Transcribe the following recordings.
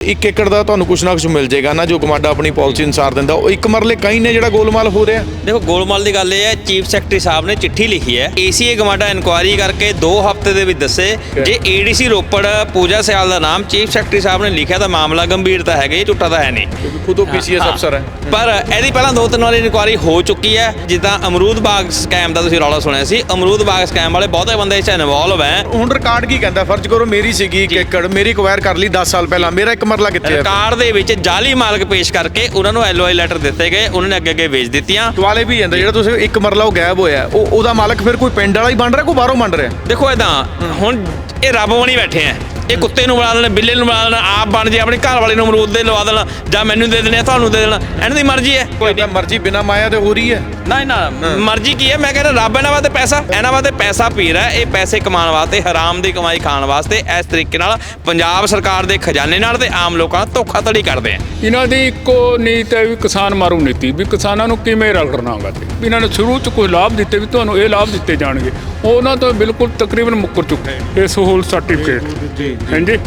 ਇੱਕ ਏਕੜ ਦਾ ਤੁਹਾਨੂੰ ਕੁਛ ਨਾ ਕੁਛ ਮਿਲ ਜਾਏਗਾ ਨਾ ਜੋ ਕਮਾਡਾ ਆਪਣੀ ਪਾਲਿਸੀ ਅਨੁਸਾਰ ਦਿੰਦਾ। ਉਹ ਇੱਕ ਮਰਲੇ ਕਈ ਨੇ ਜਿਹੜਾ ਗੋਲਮਾਲ ਹੋ ਰਿਹਾ। ਦੇਖੋ ਗੋਲਮਾਲ ਦੀ ਗੱਲ ਇਹ ਹੈ ਚੀਫ ਸੈਕਟਰੀ ਸਾਹਿਬ ਨੇ ਚਿੱਠੀ ਲਿਖੀ ਹੈ। ਏਸੀਏ ਗਮਾਡਾ ਇਨਕੁਆਇਰੀ ਕਰਕੇ 2 ਹਫ਼ਤੇ ਦੇ ਵਿੱਚ ਦੱਸੇ। ਜੇ ਏਡੀਸੀ ਰੋਪੜ ਪੂਜਾ ਸਿਆਲ ਦਾ ਨਾਮ ਚੀਫ ਸੈਕਟਰੀ ਸਾਹਿਬ ਨੇ ਲਿਖਿਆ ਤਾਂ ਮਾਮਲਾ ਗੰਭੀਰ ਤਾਂ ਹੈਗਾ ਇਹ ਝੂਠਾ ਤਾਂ ਹੈ ਨਹੀਂ। ਖੁਦ ਉਹ ਪੀਸੀਐਸ ਹਾਂ। ਅਫਸਰ ਹੈ। ਪਰ ਇਹਦੀ ਪਹਿਲਾਂ ਦੋ ਤਿੰਨ ਵਾਰੀ ਇਨਕੁਆਇਰੀ ਹੋ ਚੁੱਕੀ ਹੈ। ਜਿੱਦਾਂ ਅਮਰੂਦ ਬਾਗ ਸਕੈਮ ਦਾ ਤੁਸੀਂ ਰੌਲਾ ਸੁਣਿਆ ਸੀ ਅਮਰੂਦ ਬਾਗ ਸਕੈਮ ਵਾਲੇ ਬਹੁਤੇ ਬੰਦੇ ਇਸ 'ਚ ਇਨਵੋਲਵ ਹੈ। ਹੁਣ ਰਿਕਾਰਡ ਕੀ ਕਹਿੰਦਾ? ਫਰਜ਼ ਕਰੋ ਮੇਰੀ ਸੀਗੀ ਇੱਕ ਏਕੜ ਮੇਰੀ ਅਕਵਾਇਰ ਕਰ ਲਈ 10 ਸਾਲ ਪਹਿਲਾਂ। ਮੇਰਾ ਇੱਕ ਮਰਲਾ ਕਿੱਥੇ ਹੈ ਰਿਕਾਰਡ ਦੇ ਵਿੱਚ ਜਾਲੀ ਮਾਲਕ ਪੇਸ਼ ਕਰਕੇ ਉਹਨਾਂ ਨੂੰ ਐਲਓਆਈ ਲੈਟਰ ਦਿੱਤੇ ਗਏ ਉਹਨਾਂ ਨੇ ਅੱਗੇ ਅੱਗੇ ਵੇਚ ਦਿੱਤੀਆਂ। ਦੁਆਲੇ ਵੀ ਜਾਂਦਾ ਜਿਹੜਾ ਤੁਸੀਂ ਇੱਕ ਮਰਲਾ ਉਹ ਗਾਇਬ ਹੋਇਆ ਉਹ ਉਹਦਾ ਮਾਲਕ ਫਿਰ ਕੋਈ ਪਿੰਡ ਵਾਲਾ ਹੀ ਬਣ ਰਿਹਾ ਕੋਈ ਬਾਹਰੋਂ ਬਣ ਰਿਹਾ? ਦੇਖੋ ਇਦਾਂ ਹੁਣ ਇਹ ਰੱਬ ਬਣੀ ਬੈਠੇ ਆ। ਇਹ ਕੁੱਤੇ ਨੂੰ ਬਣਾ ਲੈਣ ਬਿੱਲੇ ਨੂੰ ਬਣਾ ਲੈਣ ਆਪ ਬਣ ਜੇ ਆਪਣੇ ਘਰ ਵਾਲੇ ਨੂੰ ਅਮਰੂਦ ਦੇ ਲਵਾ ਦੇਣ ਜਾਂ ਮੈਨੂੰ ਦੇ ਦੇਣੇ ਤੁਹਾਨੂੰ ਦੇ ਦੇਣਾ ਇਹਨਾਂ ਦੀ ਮਰਜ਼ੀ ਹੈ। ਕੋਈ ਤਾਂ ਮਰਜ਼ੀ ਬਿਨਾ ਮਾਇਆ ਤੇ ਹੋ ਰਹੀ ਹੈ। ਨਾ ਨਾ ਮਰਜ਼ੀ ਕੀ ਹੈ? ਮੈਂ ਕਹਿੰਦਾ ਰੱਬ ਇਹਨਾਂ ਵਾਸਤੇ ਪੈਸਾ ਇਹਨਾਂ ਵਾਸਤੇ ਪੈਸਾ ਪੀ ਰਿਹਾ ਇਹ ਪੈਸੇ ਕਮਾਉਣ ਵਾਸਤੇ ਹਰਾਮ ਦੀ ਕਮਾਈ ਖਾਣ ਵਾਸਤੇ ਇਸ ਤਰੀਕੇ ਨਾਲ ਪੰਜਾਬ ਸਰਕਾਰ ਦੇ ਖਜ਼ਾਨੇ ਨਾਲ ਤੇ ਆਮ ਲੋਕਾਂ ਨਾਲ ਧੋਖਾਧੜੀ ਕਰਦੇ ਆ। ਇਹਨਾਂ ਦੀ ਇੱਕੋ ਨੀਤ ਹੈ ਵੀ ਕਿਸਾਨ ਮਾਰੂ ਨੀਤੀ ਵੀ ਕਿਸਾਨਾਂ ਨੂੰ ਕਿਵੇਂ ਰਗੜਨਾ ਹੋਗਾ ਤੇ? ਵੀ ਇਹਨਾਂ ਨੇ ਸ਼ੁਰੂ ਚ ਕੋਈ ਲਾਭ ਦਿੱਤੇ ਵੀ ਤੁਹਾਨੂੰ ਇਹ ਲਾਭ ਦਿੱਤੇ ਜਾਣਗੇ। ਉਹ ਉਹਨਾਂ ਤੋਂ ਬਿਲਕੁਲ ਤਕਰੀਬਨ ਮੁੱਕਰ ਚੁੱਕੇ ਇਹ ਸਹੂਲਤ ਸਰਟੀਫਿਕੇਟ ਜੀ। ਹਾਂਜੀ।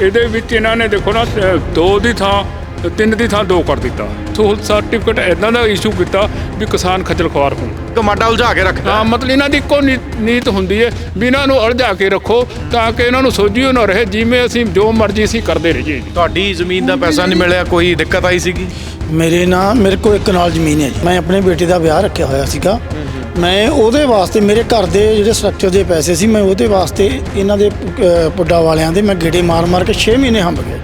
ਇਹਦੇ ਵਿੱਚ ਇਹਨਾਂ ਨੇ ਦੇਖੋ ਨਾ ਦੋ ਦੀ ਥਾਂ ਤਿੰਨ ਦੀ ਥਾਂ ਦੋ ਕਰ ਦਿੱਤਾ। ਸਹੂਲਤ ਸਰਟੀਫਿਕੇਟ ਇਦਾਂ ਦਾ ਇਸ਼ੂ ਕੀਤਾ ਵੀ ਕਿਸਾਨ ਖੱਜਲ ਖੁਆਰ ਹੋਣ। ਕਮਾਡਾ ਉਲਝਾ ਕੇ ਰੱਖਦਾ ਹਾਂ ਮਤਲਬ ਇਹਨਾਂ ਦੀ ਇੱਕੋ ਨੀ- ਨੀਤ ਹੁੰਦੀ ਹੈ ਵੀ ਇਹਨਾਂ ਨੂੰ ਅਲਝਾ ਕੇ ਰੱਖੋ ਤਾਂ ਕਿ ਇਹਨਾਂ ਨੂੰ ਸੋਝੀ ਨਾ ਰਹੇ ਜਿਵੇਂ ਅਸੀਂ ਜੋ ਮਰਜ਼ੀ ਅਸੀਂ ਕਰਦੇ ਰਹੀਏ। ਜੀ ਤੁਹਾਡੀ ਜ਼ਮੀਨ ਦਾ ਪੈਸਾ ਨਹੀਂ ਮਿਲਿਆ ਕੋਈ ਦਿੱਕਤ ਆਈ ਸੀਗੀ? ਮੇਰੇ ਨਾਲ ਮੇਰੇ ਕੋਲ ਇੱਕ ਨਾਲ ਜ਼ਮੀਨ ਹੈ ਜੀ। ਮੈਂ ਆਪਣੇ ਬੇਟੇ ਦਾ ਵਿਆਹ ਰੱਖਿਆ ਹੋਇਆ ਸੀਗਾ। ਮੈਂ ਉਹਦੇ ਵਾਸਤੇ ਮੇਰੇ ਘਰ ਦੇ ਜਿਹੜੇ ਸਟਰਕਚਰ ਦੇ ਪੈਸੇ ਸੀ ਮੈਂ ਉਹਦੇ ਵਾਸਤੇ ਇਹਨਾਂ ਦੇ ਅਹ, ਪੁੱਡਾ ਵਾਲਿਆਂ ਦੇ ਮੈਂ ਗੇੜੇ ਮਾਰ ਮਾਰ ਕੇ 6 ਮਹੀਨੇ ਹੰਬ ਗਿਆ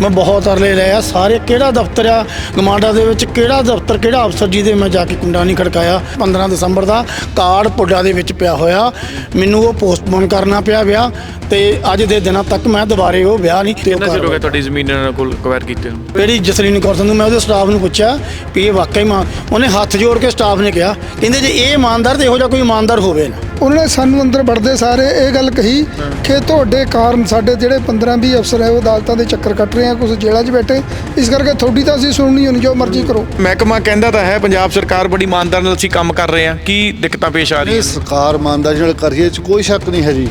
ਮੈਂ ਬਹੁਤ ਅਰਲੇ ਲਿਆ ਸਾਰੇ ਕਿਹੜਾ ਦਫ਼ਤਰ ਆ? ਗਮਾਂਡਾ ਦੇ ਵਿੱਚ ਕਿਹੜਾ ਦਫ਼ਤਰ ਕਿਹੜਾ ਅਫਸਰ ਜੀ ਦੇ ਮੈਂ ਜਾ ਕੇ ਕੁੰਡਾ ਨਹੀਂ ਖੜਕਾਇਆ? 15 ਦਸੰਬਰ ਦਾ ਕਾਰਡ ਪੁੱਡਾ ਦੇ ਵਿੱਚ ਪਿਆ ਹੋਇਆ। ਮੈਨੂੰ ਉਹ ਪੋਸਟਪੋਨ ਕਰਨਾ ਪਿਆ ਵਿਆਹ ਤੇ ਅੱਜ ਦੇ ਦਿਨਾਂ ਤੱਕ ਮੈਂ ਦੁਬਾਰੇ ਉਹ ਵਿਆਹ ਨਹੀਂ ਤੇ ਕਿੰਨਾ ਚਿਰ ਹੋ ਗਿਆ ਤੁਹਾਡੀ ਜ਼ਮੀਨ ਕੋਲ ਅਕਵਾਇਰ ਕੀਤੇ ਨੂੰ? ਜਿਹੜੀ ਜਸਲੀਨ ਕੌਰ ਸੰਧੂ ਮੈਂ ਉਹਦੇ ਸਟਾਫ ਨੂੰ ਪੁੱਛਿਆ ਵੀ ਇਹ ਵਾਕਈ ਮਾਂ ਉਹਨੇ ਹੱਥ ਜੋੜ ਕੇ ਸਟਾਫ ਨੇ ਕਿਹਾ ਕਹਿੰਦੇ ਜੇ ਇਹ ਇਮਾਨਦਾਰ ਤੇ ਇਹੋ ਜਿਹਾ ਕੋਈ ਇਮਾਨਦਾਰ ਹੋਵੇ ਨਾ ਉਹਨਾਂ ਨੇ ਸਾਨੂੰ ਅੰਦਰ ਵੜਦੇ ਸਾਰੇ ਇਹ ਗੱਲ ਕਹੀ ਕਿ ਤੁਹਾਡੇ ਕਾਰਨ ਸਾਡੇ ਜਿਹੜੇ 15 20 ਅਫਸਰ ਹੈ ਉਹ ਅਦਾਲਤਾਂ ਦੇ ਚੱਕਰ ਕੱਟ ਰਹੇ ਆ ਕੁਝ ਜੇਲ੍ਹਾਂ 'ਚ ਬੈਠੇ। ਇਸ ਕਰਕੇ ਤੁਹਾਡੀ ਤਾਂ ਅਸੀਂ ਸੁਣਨੀ ਹੋਣੀ ਜੋ ਮਰਜ਼ੀ ਕਰੋ। ਮਹਿਕਮਾ ਕਹਿੰਦਾ ਤਾਂ ਹੈ ਪੰਜਾਬ ਸਰਕਾਰ ਬੜੀ ਇਮਾਨਦਾਰ ਨਾਲ ਅਸੀਂ ਕੰਮ ਕਰ ਰਹੇ ਹਾਂ ਕੀ ਦਿੱਕਤਾਂ ਪੇਸ਼ ਆ ਰਹੀਆਂ ਸਰਕਾਰ ਇਮਾਨਦਾਰੀ ਨਾਲ ਕਰ ਰਹੀ ਹੈ ਇਹ 'ਚ ਕੋਈ ਸ਼ੱਕ ਨਹੀਂ ਹੈ ਜੀ।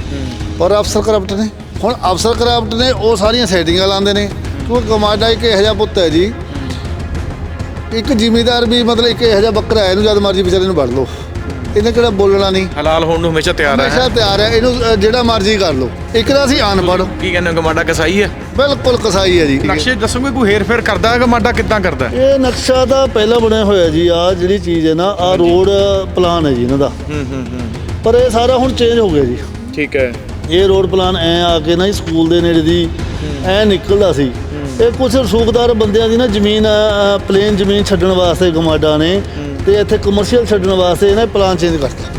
ਪਰ ਅਫਸਰ ਕਰਪਟ ਨੇ। ਹੁਣ ਅਫਸਰ ਕਰਪਟ ਨੇ ਉਹ ਸਾਰੀਆਂ ਸੈਟਿੰਗਾਂ ਲਾਉਂਦੇ ਨੇ। ਕਿਉਂਕਿ ਕਮਾਡਾ ਇੱਕ ਇਹੋ ਜਿਹਾ ਪੁੱਤ ਹੈ ਜੀ। ਇੱਕ ਜ਼ਿਮੀਦਾਰ ਵੀ ਮਤਲਬ ਇੱਕ ਇਹੋ ਜਿਹਾ ਬੱਕਰਾ ਹੈ ਇਹਨੂੰ ਜਦ ਮਰਜ਼ੀ ਵਿਚਾਰੇ ਨੂੰ ਵੜ ਲਓ। ਇਹਨੇ ਕਿਹੜਾ ਬੋਲਣਾ ਨਹੀਂ। ਹਲਾਲ ਹੋਣ ਨੂੰ ਹਮੇਸ਼ਾ ਤਿਆਰ ਹੈ। ਹਮੇਸ਼ਾ ਤਿਆਰ ਹੈ। ਇਹਨੂੰ ਜਿਹੜਾ ਮਰਜ਼ੀ ਕਰ ਲਓ। ਇੱਕ ਤਾਂ ਅਸੀਂ ਅਨਪੜ੍ਹ। ਕੀ ਕਹਿੰਦੇ ਹੋ ਕਮਾਡਾ ਕਸਾਈ ਹੈ? ਬਿਲਕੁਲ ਕਸਾਈ ਹੈ ਜੀ। ਨਕਸ਼ੇ ਦੱਸੋਗੇ ਕੋਈ ਹੇਰ ਫੇਰ ਕਰਦਾ ਹੈ ਕਮਾਡਾ ਕਿੱਦਾਂ ਕਰਦਾ ਹੈ? ਇਹ ਨਕਸ਼ਾ ਤਾਂ ਪਹਿਲਾਂ ਬਣਿਆ ਹੋਇਆ ਜੀ। ਆ ਜਿਹੜੀ ਚੀਜ਼ ਹੈ ਨਾ ਆ ਰੋਡ ਪਲਾਨ ਹੈ ਜੀ ਇਹਨਾਂ ਦਾ। ਹੂੰ ਹੂੰ ਹੂੰ। ਪਰ ਇਹ ਸਾਰਾ ਹੁਣ ਚੇਂਜ ਹੋ ਗਿਆ ਜੀ। ਠੀਕ ਹੈ। ਇਹ ਰੋਡ ਪਲਾਨ ਐ ਆ ਕੇ ਨਾ ਸਕੂਲ ਦੇ ਨੇੜੇ ਦੀ ਐ ਨਿਕਲਦਾ ਸੀ। ਇਹ ਕੁਝ ਰਸੂਖਦਾਰ ਬੰਦਿਆਂ ਦੀ ਨਾ ਜ਼ਮੀਨ ਪਲੇਨ ਜ਼ਮੀਨ ਛੱਡਣ ਵਾਸਤੇ ਗਮਾਡਾ ਨੇ ਤੇ ਇੱਥੇ ਕਮਰਸ਼ੀਅਲ ਛੱਡਣ ਵਾਸਤੇ ਇਹਨੇ ਪਲਾਨ ਚੇਂਜ ਕਰਤਾ।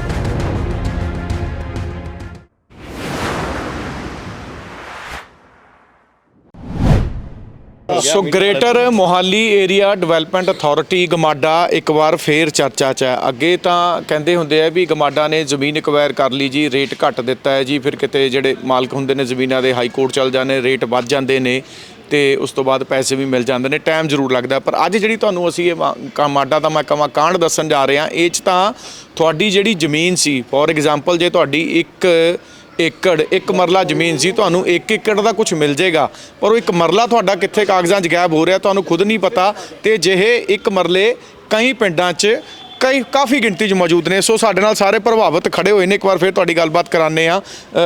So greater Mohali area development authority GMADA ਇੱਕ ਵਾਰ ਫੇਰ ਚਰਚਾ 'ਚ ਹੈ। ਅੱਗੇ ਤਾਂ ਕਹਿੰਦੇ ਹੁੰਦੇ ਆ ਵੀ ਗਮਾਡਾ ਨੇ ਜ਼ਮੀਨ ਐਕਵਾਇਰ ਕਰ ਲਈ ਜੀ ਰੇਟ ਘੱਟ ਦਿੱਤਾ ਹੈ ਜੀ, ਫਿਰ ਕਿਤੇ ਜਿਹੜੇ ਮਾਲਕ ਹੁੰਦੇ ਨੇ ਜ਼ਮੀਨਾਂ ਦੇ ਹਾਈ ਕੋਰਟ ਚੱਲ ਜਾਂਦੇ ਰੇਟ ਵੱਧ ਜਾਂਦੇ ਨੇ। ਤੇ ਉਸ ਤੋਂ ਬਾਅਦ ਪੈਸੇ ਵੀ ਮਿਲ ਜਾਂਦੇ ਨੇ ਟਾਈਮ ਜ਼ਰੂਰ ਲੱਗਦਾ। ਪਰ ਅੱਜ ਜਿਹੜੀ ਤੁਹਾਨੂੰ ਅਸੀਂ ਇਹ ਮਾ- ਗਮਾਡਾ ਦਾ ਮੈਂ ਕਮਾ ਕਾਂਡ ਦੱਸਣ ਜਾ ਰਹੇ ਹਾਂ, ਇਹ 'ਚ ਤਾਂ ਤੁਹਾਡੀ ਜਿਹੜੀ ਜ਼ਮੀਨ ਸੀ ਫੋਰ ਐਗਜ਼ਾਮਪਲ ਜੇ ਤੁਹਾਡੀ ਇੱਕ ਏਕੜ, ਇੱਕ ਮਰਲਾ ਜ਼ਮੀਨ ਸੀ, ਤੁਹਾਨੂੰ ਇੱਕ ਏਕੜ ਦਾ ਕੁਝ ਮਿਲ ਜਾਏਗਾ ਪਰ ਉਹ ਇੱਕ ਮਰਲਾ ਤੁਹਾਡਾ ਕਿੱਥੇ ਕਾਗਜ਼ਾਂ 'ਚ ਗਾਇਬ ਹੋ ਰਿਹਾ, ਤੁਹਾਨੂੰ ਖੁਦ ਨਹੀਂ ਪਤਾ, ਤੇ ਜਿਹੇ ਇੱਕ ਮਰਲੇ ਕਈ ਪਿੰਡਾਂ 'ਚ ਕਈ, ਕਾਫੀ ਗਿਣਤੀ 'ਚ ਮੌਜੂਦ ਨੇ। ਸੋ ਸਾਡੇ ਨਾਲ ਸਾਰੇ ਪ੍ਰਭਾਵਿਤ ਖੜੇ ਹੋਏ ਨੇ, ਇੱਕ ਵਾਰ ਫਿਰ ਤੁਹਾਡੀ ਗੱਲਬਾਤ ਕਰਾਉਂਦੇ ਆ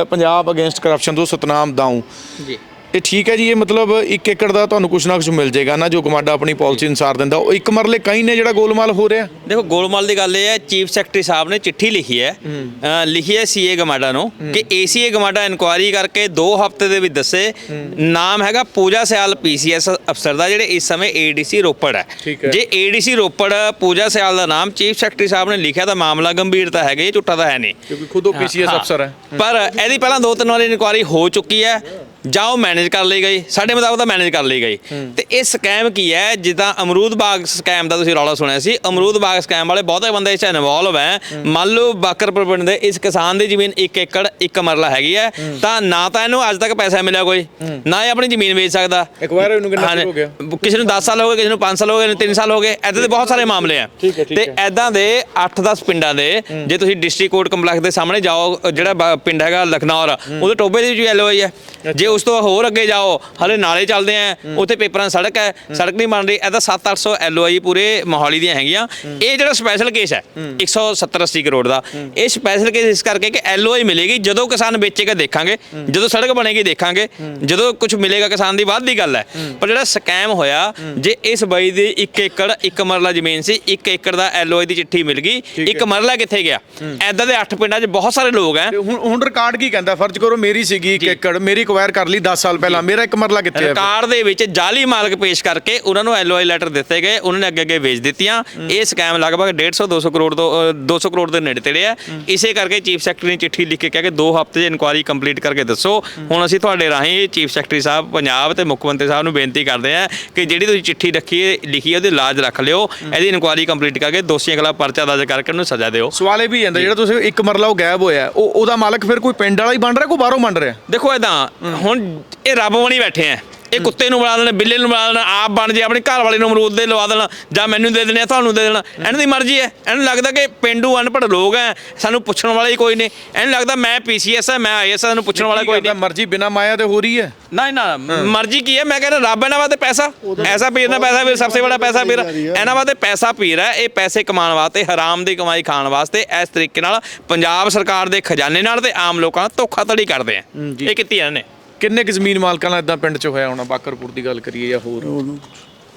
ਪੰਜਾਬ ਅਗੇਂਸਟ ਕਰਪਸ਼ਨ ਤੋਂ ਸਤਨਾਮ ਦਾਊ। ਜੀ। ਇਹ ਠੀਕ ਹੈ ਜੀ ਇਹ ਮਤਲਬ ਇੱਕ ਏਕੜ ਦਾ ਤੁਹਾਨੂੰ ਕੁਝ ਨਾ ਕੁਝ ਮਿਲ ਜਾਏਗਾ ਨਾ ਜੋ ਕਮਾਡਾ ਆਪਣੀ ਪਾਲਿਸੀ ਅਨੁਸਾਰ ਦਿੰਦਾ। ਉਹ ਇੱਕ ਮਰਲੇ ਕਈ ਨੇ ਜਿਹੜਾ ਗੋਲਮਾਲ ਹੋ ਰਿਹਾ। ਦੇਖੋ ਗੋਲਮਾਲ ਦੀ ਗੱਲ ਇਹ ਹੈ ਚੀਫ ਸੈਕਟਰੀ ਸਾਹਿਬ ਨੇ ਚਿੱਠੀ ਲਿਖੀ ਹੈ। ਅ, ਲਿਖੀ ਹੈ ਸੀਏ ਗਮਾਡਾ ਨੂੰ ਕਿ ਏਸੀਏ ਗਮਾਡਾ ਇਨਕੁਆਇਰੀ ਕਰਕੇ 2 ਹਫ਼ਤੇ ਦੇ ਵਿੱਚ ਦੱਸੇ। ਨਾਮ ਹੈਗਾ ਪੂਜਾ ਸਿਆਲ ਪੀਸੀਐਸ ਅਫਸਰ ਦਾ ਜਿਹੜੇ ਇਸ ਸਮੇਂ ਏਡੀਸੀ ਰੋਪੜ ਹੈ। ਠੀਕ ਹੈ। ਜੇ ਏਡੀਸੀ ਰੋਪੜ ਪੂਜਾ ਸਿਆਲ ਦਾ ਨਾਮ ਚੀਫ ਸੈਕਟਰੀ ਸਾਹਿਬ ਨੇ ਲਿਖਿਆ ਤਾਂ ਮਾਮਲਾ ਗੰਭੀਰ ਤਾਂ ਹੈਗਾ ਇਹ ਝੂਠਾ ਤਾਂ ਹੈ ਨਹੀਂ। ਕਿਉਂਕਿ ਖੁਦ ਉਹ ਪੀਸੀਐਸ ਹਾਂ। ਅਫਸਰ ਹੈ। ਪਰ ਇਹਦੀ ਪਹਿਲਾਂ ਦੋ ਤਿੰਨ ਵਾਰੀ ਇਨਕੁਆਇਰੀ ਹੋ ਚੁੱਕੀ ਹੈ। ਜਾਂ ਉਹ ਮੈਨੇਜ ਕਰ ਲਈ ਗਈ ਸਾਡੇ ਮੁਤਾਬਕ ਤਾਂ ਮੈਨੇਜ ਕਰ ਲਈ ਗਈ ਤੇ ਇਹ ਸਕੈਮ ਕੀ ਹੈ? ਜਿੱਦਾਂ ਅਮਰੂਦ ਬਾਗ ਸਕੈਮ ਦਾ ਤੁਸੀਂ ਰੌਲਾ ਸੁਣਿਆ ਸੀ ਅਮਰੂਦ ਬਾਗ ਸਕੈਮ ਵਾਲੇ ਬਹੁਤੇ ਬੰਦੇ ਇਸ 'ਚ ਇਨਵੋਲਵ ਹੈ। ਮੰਨ ਲਓ ਬਾਕਰਪੁਰ ਪਿੰਡ ਦੇ ਇਸ ਕਿਸਾਨ ਦੀ ਜ਼ਮੀਨ 1 ਏਕੜ 1 ਮਰਲਾ ਹੈਗੀ ਹੈ ਤਾਂ ਨਾ ਤਾਂ ਇਹਨੂੰ ਅੱਜ ਤੱਕ ਪੈਸਾ ਮਿਲਿਆ ਕੋਈ ਨਾ ਇਹ ਆਪਣੀ ਜ਼ਮੀਨ ਵੇਚ ਸਕਦਾ। Acquire ਹੋਏ ਨੂੰ ਕਿੰਨਾ ਚਿਰ। ਹੋ ਗਿਆ? ਕਿਸੇ ਨੂੰ 10 ਸਾਲ ਹੋ ਗਏ ਕਿਸੇ ਨੂੰ 5 ਸਾਲ ਹੋ ਗਏ ਕਿਸੇ ਨੂੰ 3 ਸਾਲ ਹੋ ਗਏ ਐਦਾਂ ਦੇ ਬਹੁਤ ਸਾਰੇ ਮਾਮਲੇ ਆ। ਤੇ। ਐਦਾਂ ਦੇ 8-10 ਪਿੰਡਾਂ ਦੇ ਜੇ ਤੁਸੀਂ ਡਿਸਟ੍ਰਿਕਟ ਕੋਰਟ ਕੰਪਲੈਕਸ ਦੇ ਸਾਹਮਣੇ ਜਾਓ ਜਿਹੜਾ ਪਿੰਡ ਹੈਗਾ ਲਖਨੌਰ ਉਹਦੇ ਟੋਬੇ ਦੇ ਵਿੱਚ ਐਲਓਆਈ ਹੈ। ਜੇ ਉਸ ਤੋਂ ਹੋਰ ਅੱਗੇ ਜਾਓ ਹਲੇ ਨਾਲੇ ਚੱਲਦੇ ਆ ਉੱਥੇ ਪੇਪਰਾਂ ਦੀ ਸੜਕ ਹੈ ਸੜਕ ਨਹੀਂ ਬਣ ਰਹੀ ਇਹ ਤਾਂ 7-800 ਐਲਓਆਈ ਪੂਰੇ ਮੋਹਾਲੀ ਦੀਆਂ ਹੈਗੀਆਂ। ਇਹ ਜਿਹੜਾ ਸਪੈਸ਼ਲ ਕੇਸ ਹੈ 170 80 ਕਰੋੜ ਦਾ ਇਹ ਸਪੈਸ਼ਲ ਕੇਸ ਇਸ ਕਰਕੇ ਕਿ ਐਲਓਆਈ ਮਿਲੇਗੀ ਜਦੋਂ ਕਿਸਾਨ ਵੇਚੇਗਾ ਦੇਖਾਂਗੇ ਜਦੋਂ ਸੜਕ ਬਣੇਗੀ ਦੇਖਾਂਗੇ ਜਦੋਂ ਕੁਝ ਮਿਲੇਗਾ ਕਿਸਾਨ ਦੀ ਬਾਅਦ ਦੀ ਗੱਲ ਹੈ। ਪਰ ਜਿਹੜਾ ਸਕੈਮ ਹੋਇਆ ਜੇ ਇਸ ਬਾਈ ਦੇ 1 ਏਕੜ ਇੱਕ ਮਰਲਾ ਜ਼ਮੀਨ ਸੀ 1 ਏਕੜ ਦਾ ਐਲਓਆਈ ਦੀ ਚਿੱਠੀ ਮਿਲ ਗਈ ਇੱਕ ਮਰਲਾ ਕਿੱਥੇ ਗਿਆ? ਐਦਾਂ ਦੇ 8 ਪਿੰਡਾਂ 'ਚ ਬਹੁਤ ਸਾਰੇ ਲੋਕ ਹੈ। ਹੁਣ ਹੁਣ ਰਿਕਾਰਡ ਕੀ ਕਹਿੰਦਾ? ਫਰਜ਼ ਕਰੋ ਮੇਰੀ ਸੀਗੀ ਇੱਕ ਏਕੜ ਮੇਰੀ ਅਕਵਾਇਰ ਕਰ ਲਈ 10 ਸਾਲ ਪਹਿਲਾਂ। ਮੇਰਾ ਇੱਕ ਮਰਲਾ ਕਿੱਥੇ ਹੈ? ਰਿਕਾਰਡ ਦੇ ਵਿੱਚ ਜਾਲੀ ਮਾਲਕ ਪੇਸ਼ ਕਰਕੇ ਉਹਨਾਂ ਨੂੰ ਐਲਓਆਈ ਲੈਟਰ ਦਿੱਤੇ ਗਏ। ਉਹਨਾਂ ਨੇ ਅੱਗੇ ਅੱਗੇ ਵੇਚ ਦਿੱਤੀਆਂ। ਇਹ ਸਕੈਮ ਲਗਭਗ 150 200 ਕਰੋੜ ਤੋਂ ਅ, 200 ਕਰੋੜ ਦੇ ਨੇੜੇ ਤੇੜੇ ਆ ਇਸੇ ਕਰਕੇ ਚੀਫ ਸੈਕਟਰੀ ਨੇ ਚਿੱਠੀ ਲਿਖ ਕੇ ਕਿਹਾ ਕਿ 2 ਹਫ਼ਤੇ 'ਚ ਇਨਕੁਆਇਰੀ ਕੰਪਲੀਟ ਕਰਕੇ ਦੱਸੋ। ਹੁਣ ਅਸੀਂ ਤੁਹਾਡੇ ਰਾਹੀਂ ਚੀਫ ਸੈਕਟਰੀ ਸਾਹਿਬ ਪੰਜਾਬ ਤੇ ਮੁੱਖ ਮੰਤਰੀ ਸਾਹਿਬ ਨੂੰ ਬੇਨਤੀ ਕਰਦੇ ਆ ਕਿ ਜਿਹੜੀ ਤੁਸੀਂ ਚਿੱਠੀ ਰੱਖੀ ਹੈ ਲਿਖੀ ਹੈ ਉਹਦੀ ਲਾਜ ਰੱਖ ਲਿਓ। ਇਹਦੀ ਇਨਕੁਆਇਰੀ ਕੰਪਲੀਟ ਕਰਕੇ ਦੋਸ਼ੀਆਂ ਖਿਲਾਫ ਪਰਚਾ ਦਰਜ ਕਰਕੇ ਉਹਨੂੰ ਸਜ਼ਾ ਦਿਓ। ਸਵਾਲ ਇਹ ਵੀ ਜਾਂਦਾ ਜਿਹੜਾ ਤੁਸੀਂ ਇੱਕ ਮਰਲਾ ਉਹ ਗਾਇਬ ਹੋਇਆ ਉਹ ਉਹਦਾ ਮਾਲਕ ਫਿਰ ਕੋਈ ਪਿੰਡ ਵਾਲਾ ਹੀ ਬਣ ਰਿਹਾ ਕੋਈ ਬਾਹਰੋਂ ਬਣ ਰਿਹਾ? ਦੇਖੋ ਇਦਾਂ ਹੁਣ ਇਹ ਰੱਬ ਬਣੀ ਬੈਠੇ ਆ। ਇਹ ਕੁੱਤੇ ਨੂੰ ਬਣਾ ਦੇਣ ਬਿੱਲੇ ਨੂੰ ਬਣਾ ਦੇਣ ਆਪ ਬਣ ਜੇ ਆਪਣੇ ਘਰ ਵਾਲੇ ਨੂੰ ਅਮਰੂਦ ਦੇ ਲਵਾ ਦੇਣ ਜਾਂ ਮੈਨੂੰ ਦੇ ਦੇਣੇ ਤੁਹਾਨੂੰ ਦੇ ਦੇਣਾ। ਇਹਨਾਂ ਦੀ ਮਰਜ਼ੀ ਹੈ। ਇਹਨੂੰ ਲੱਗਦਾ ਕਿ ਪਿੰਡੂ ਅਨਪੜ੍ਹ ਲੋਕ ਐ ਸਾਨੂੰ ਪੁੱਛਣ ਵਾਲਾ ਹੀ ਕੋਈ ਨਹੀਂ। ਇਹਨੂੰ ਲੱਗਦਾ ਮੈਂ ਪੀਸੀਐਸ ਹੈ ਮੈਂ ਆਈਐਸ ਸਾਨੂੰ ਪੁੱਛਣ ਵਾਲਾ ਕੋਈ ਨਹੀਂ। ਮਰਜ਼ੀ ਬਿਨਾ ਮਾਇਆ ਤੇ ਹੋ ਰਹੀ ਹੈ। ਨਾ ਨਾ ਮਰਜ਼ੀ ਕੀ ਹੈ? ਮੈਂ ਕਹਿੰਦਾ ਰੱਬ ਇਹਨਾਂ ਵਾਸਤੇ ਪੈਸਾ। ਐਸਾ ਪੀਰ ਨਾ ਪੈਸਾ ਵੀਰ ਸਭ ਤੋਂ ਬੜਾ ਪੈਸਾ ਪੀਰ। ਇਹਨਾਂ ਵਾਸਤੇ ਪੈਸਾ ਪੀਰ ਹੈ ਇਹ ਪੈਸੇ ਕਮਾਉਣ ਵਾਸਤੇ ਹਰਾਮ ਦੀ ਕਮਾਈ ਖਾਣ ਵਾਸਤੇ ਇਸ ਤਰੀਕੇ ਨਾਲ ਪੰਜਾਬ ਸਰਕਾਰ ਦੇ ਖਜ਼ਾਨੇ ਨਾਲ ਤੇ ਆਮ ਲੋਕਾਂ ਨਾਲ ਧੋਖਾਧੜੀ ਕਰਦੇ ਆ। ਇਹ ਕੀਤੀ ਇਹਨਾਂ ਨੇ। ਕਿੰਨੇ ਕੁ ਜ਼ਮੀਨ ਮਾਲਕਾਂ ਨਾਲ ਇਦਾਂ ਪਿੰਡ 'ਚ ਹੋਇਆ ਹੋਣਾ? ਬਾਕਰਪੁਰ ਦੀ ਗੱਲ ਕਰੀਏ ਜਾਂ ਹੋਰ?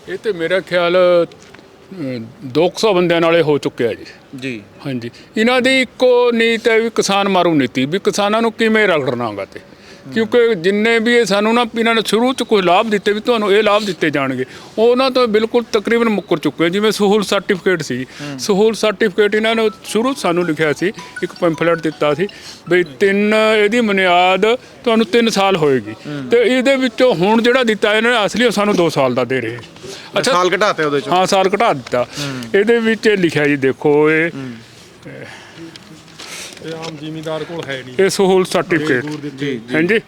ਇਹ ਤੇ ਮੇਰਾ ਖਿਆਲ ਅ, 200 ਬੰਦਿਆਂ ਨਾਲੇ ਹੋ ਚੁੱਕਿਆ ਜੀ। ਜੀ। ਹਾਂਜੀ। ਇਹਨਾਂ ਦੀ ਇੱਕੋ ਨੀਤ ਹੈ ਵੀ ਕਿਸਾਨ ਮਾਰੂ ਨੀਤੀ ਵੀ ਕਿਸਾਨਾਂ ਨੂੰ ਕਿਵੇਂ ਰਗੜਨਾਗਾ ਤੇ। ਕਿਉਂਕਿ ਜਿੰਨੇ ਵੀ ਇਹ ਸਾਨੂੰ ਨਾ ਇਹਨਾਂ ਨੇ ਸ਼ੁਰੂ ਚ ਕੋਈ ਲਾਭ ਦਿੱਤੇ ਵੀ ਤੁਹਾਨੂੰ ਇਹ ਲਾਭ ਦਿੱਤੇ ਜਾਣਗੇ। ਉਹ ਉਹਨਾਂ ਤੋਂ ਬਿਲਕੁਲ ਤਕਰੀਬਨ ਮੁੱਕਰ ਚੁੱਕੇ ਜਿਵੇਂ ਸਹੂਲ ਸਰਟੀਫਿਕੇਟ ਸੀ। ਸਹੂਲ ਸਰਟੀਫਿਕੇਟ ਇਹਨਾਂ ਨੇ ਸ਼ੁਰੂ ਸਾਨੂੰ ਲਿਖਿਆ ਸੀ ਇੱਕ ਪੰਫਲੇਟ ਦਿੱਤਾ ਸੀ ਵੀ ਤਿੰਨ ਇਹਦੀ ਬੁਨਿਆਦ ਤੁਹਾਨੂੰ 3 ਸਾਲ ਹੋਏਗੀ। ਤੇ ਇਹਦੇ ਵਿੱਚੋਂ ਹੁਣ ਜਿਹੜਾ ਦਿੱਤਾ ਇਹਨਾਂ ਨੇ ਅਸਲੀ ਉਹ ਸਾਨੂੰ 2 ਸਾਲ ਦਾ ਦੇ ਰਹੇ। ਅੱਛਾ। ਸਾਲ ਘਟਾਤੇ ਉਹਦੇ 'ਚ? ਹਾਂ ਸਾਲ ਘਟਾ ਦਿੱਤਾ। ਇਹਦੇ ਵਿੱਚ ਇਹ ਲਿਖਿਆ ਜੀ ਦੇਖੋ ਇਹ ਇਹ ਆਮ ਜ਼ਿਮੀਂਦਾਰ ਕੋਲ ਹੈ ਨਹੀਂ। ਇਹ ਸਹੂਲ ਸਰਟੀਫਿਕੇਟ ਹਾਂਜੀ?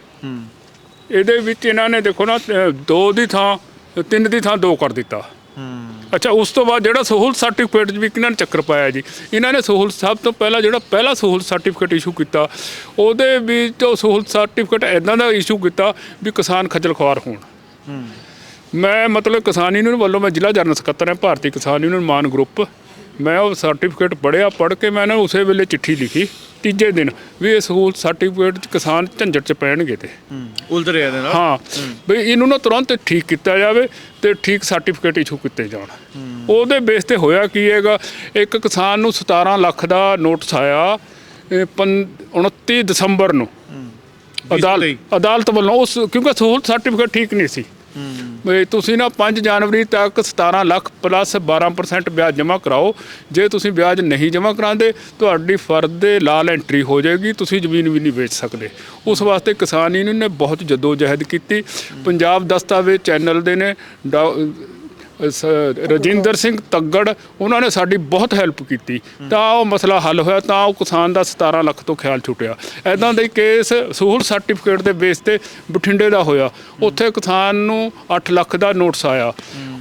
ਇਹਦੇ ਵਿੱਚ ਇਹਨਾਂ ਨੇ ਦੇਖੋ ਨਾ ਅ, ਦੋ ਦੀ ਥਾਂ ਤਿੰਨ ਦੀ ਥਾਂ ਦੋ ਕਰ ਦਿੱਤਾ। ਅੱਛਾ ਉਸ ਤੋਂ ਬਾਅਦ ਜਿਹੜਾ ਸਹੂਲ ਸਰਟੀਫਿਕੇਟ ਵੀ ਕਿਹਨਾਂ ਨੇ ਚੱਕਰ ਪਾਇਆ ਜੀ। ਇਹਨਾਂ ਨੇ ਸਹੂਲ ਸਭ ਤੋਂ ਪਹਿਲਾਂ ਜਿਹੜਾ ਪਹਿਲਾ ਸਹੂਲ ਸਰਟੀਫਿਕੇਟ ਇਸ਼ੂ ਕੀਤਾ ਉਹਦੇ ਵਿੱਚ ਉਹ ਸਹੂਲ ਸਰਟੀਫਿਕੇਟ ਐਦਾਂ ਦਾ ਇਸ਼ੂ ਕੀਤਾ ਵੀ ਕਿਸਾਨ ਖੱਜਲ ਖੁਆਰ ਹੋਣ। ਮੈਂ ਮਤਲਬ ਕਿਸਾਨ ਯੂਨੀਅਨ ਵੱਲੋਂ ਮੈਂ ਜ਼ਿਲ੍ਹਾ ਜਨਰਲ ਸਕੱਤਰ ਹਾਂ ਭਾਰਤੀ ਕਿਸਾਨ ਯੂਨੀਅਨ ਮਾਨ ਗਰੁੱਪ ਮੈਂ ਉਹ ਸਰਟੀਫਿਕੇਟ ਪੜ੍ਹਿਆ ਪੜ੍ਹ ਕੇ ਮੈਂ ਨੂੰ ਉਸੇ ਵੇਲੇ ਚਿੱਠੀ ਲਿਖੀ ਤੀਜੇ ਦਿਨ ਵੀ ਇਹ ਸਹੂਲ ਸਰਟੀਫਿਕੇਟ 'ਚ ਕਿਸਾਨ ਝੰਜਟ 'ਚ ਪੈਣਗੇ ਤੇ। ਉਲਝ ਰਿਹਾ ਇਹਦੇ ਨਾਲ? ਹਾਂ ਵੀ ਇਹਨੂੰ ਨਾ ਤੁਰੰਤ ਠੀਕ ਕੀਤਾ ਜਾਵੇ ਤੇ ਠੀਕ ਸਰਟੀਫਿਕੇਟ ਇਸ਼ੂ ਕੀਤੇ ਜਾਣ। ਉਹਦੇ ਬੇਸ ਤੇ ਹੋਇਆ ਕੀ ਹੈਗਾ ਇੱਕ ਕਿਸਾਨ ਨੂੰ 17 ਲੱਖ ਦਾ ਨੋਟਿਸ ਆਇਆ ਇਹ ਪੰ- 29 ਦਸੰਬਰ ਨੂੰ। ਅਦਾਲਤ ਅਦਾਲਤ ਵੱਲੋਂ ਉਸ ਕਿਉਂਕਿ ਸਹੂਲਤ ਸਰਟੀਫਿਕੇਟ ਠੀਕ ਨਹੀਂ ਸੀ। ਵੀ ਤੁਸੀਂ ਨਾ 5 ਜਨਵਰੀ ਤੱਕ 17 ਲੱਖ ਪਲੱਸ 12% ਵਿਆਜ ਜਮ੍ਹਾਂ ਕਰਾਓ। ਜੇ ਤੁਸੀਂ ਵਿਆਜ ਨਹੀਂ ਜਮ੍ਹਾਂ ਕਰਾਉਂਦੇ ਤੁਹਾਡੀ ਫਰਦ ਦੇ ਲਾਲ ਐਂਟਰੀ ਹੋ ਜਾਏਗੀ ਤੁਸੀਂ ਜ਼ਮੀਨ ਵੀ ਨਹੀਂ ਵੇਚ ਸਕਦੇ। ਉਸ ਵਾਸਤੇ ਕਿਸਾਨ ਯੂਨੀਅਨ ਨੇ ਬਹੁਤ ਜਦੋਜਹਿਦ ਕੀਤੀ। ਪੰਜਾਬ ਦਸਤਾਵੇਜ਼ ਚੈਨਲ ਦੇ ਨੇ ਰਜਿੰਦਰ ਸਿੰਘ ਤੱਗੜ, ਉਹਨਾਂ ਨੇ ਸਾਡੀ ਬਹੁਤ ਹੈਲਪ ਕੀਤੀ। ਤਾਂ ਉਹ ਮਸਲਾ ਹੱਲ ਹੋਇਆ, ਤਾਂ ਉਹ ਕਿਸਾਨ ਦਾ 17 ਲੱਖ ਤੋਂ ਖਿਆਲ ਛੁੱਟਿਆ। ਐਦਾਂ ਦੇ ਕੇਸ ਸਹੂਲ ਸਰਟੀਫਿਕੇਟ ਦੇ ਬੇਸ ਤੇ ਬਠਿੰਡੇ ਦਾ ਹੋਇਆ। ਉੱਥੇ ਕਿਸਾਨ ਨੂੰ 8 ਲੱਖ ਦਾ ਨੋਟਿਸ ਆਇਆ।